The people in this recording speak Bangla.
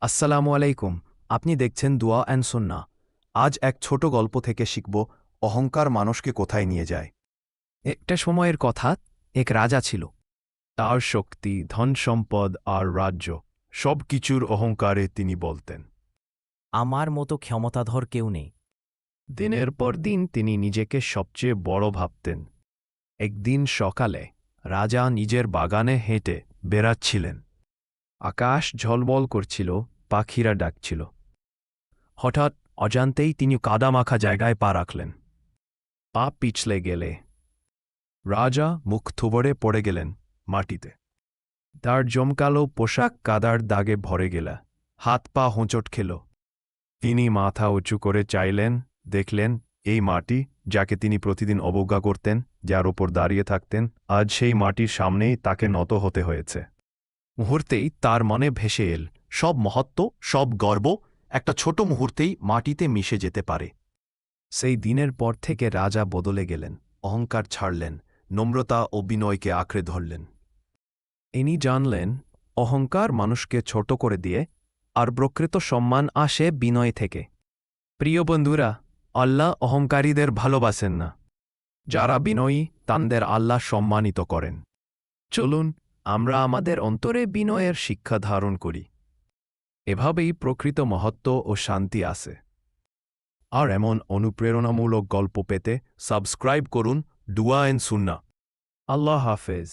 আসসালামু আলাইকুম আপনি দেখছেন দুয়া অ্যান্ড সুন্না। আজ এক ছোট গল্প থেকে শিখব অহংকার মানুষকে কোথায় নিয়ে যায়। একটা সময়ের কথা এক রাজা ছিল। তার শক্তি ধন সম্পদ আর রাজ্য সব কিছুর অহংকারে তিনি বলতেন। আমার মতো ক্ষমতাধর কেউ নেই। দিনের পর দিন তিনি নিজেকে সবচেয়ে বড় ভাবতেন। একদিন সকালে রাজা নিজের বাগানে হেঁটে বেড়াচ্ছিলেন। আকাশ ঝলমল করছিল, পাখিরা ডাকছিল। হঠাৎ অজান্তেই তিনি কাদামাখা জায়গায় পা রাখলেন। পা পিছলে গেলে। রাজা মুখ থুবড়ে পড়ে গেলেন মাটিতে। তার জমকালো পোশাক কাদার দাগে ভরে গেলা। হাত পা হোঁচট খেল। তিনি মাথা উঁচু করে চাইলেন, দেখলেন, এই মাটি যাকে তিনি প্রতিদিন অবজ্ঞা করতেন, যার ওপর দাঁড়িয়ে থাকতেন, আজ সেই মাটির সামনেই তাকে নত হতে হয়েছে। মুহূর্তেই তার মনে ভেসে এল, সব মহত্ব, সব গর্ব, একটা ছোট মুহূর্তেই মাটিতে মিশে যেতে পারে। সেই দিনের পর থেকে রাজা বদলে গেলেন, অহংকার ছাড়লেন, নম্রতা ও বিনয়কে আঁকড়ে ধরলেন। ইনি জানলেন, অহংকার মানুষকে ছোট করে দিয়ে আর প্রকৃত সম্মান আসে বিনয় থেকে। প্রিয় বন্ধুরা, আল্লাহ অহংকারীদের ভালোবাসেন না। যারা বিনয়ী, তাঁদের আল্লাহ সম্মানিত করেন। চলুন আমরা আমাদের অন্তরে বিনয়ের শিক্ষা ধারণ করি। এভাবেই প্রকৃত মহত্ব ও শান্তি আসে আর এমন অনুপ্রেরণামূলক গল্প পেতে সাবস্ক্রাইব করুন ডুয়া এন সুন্না। আল্লাহ হাফেজ।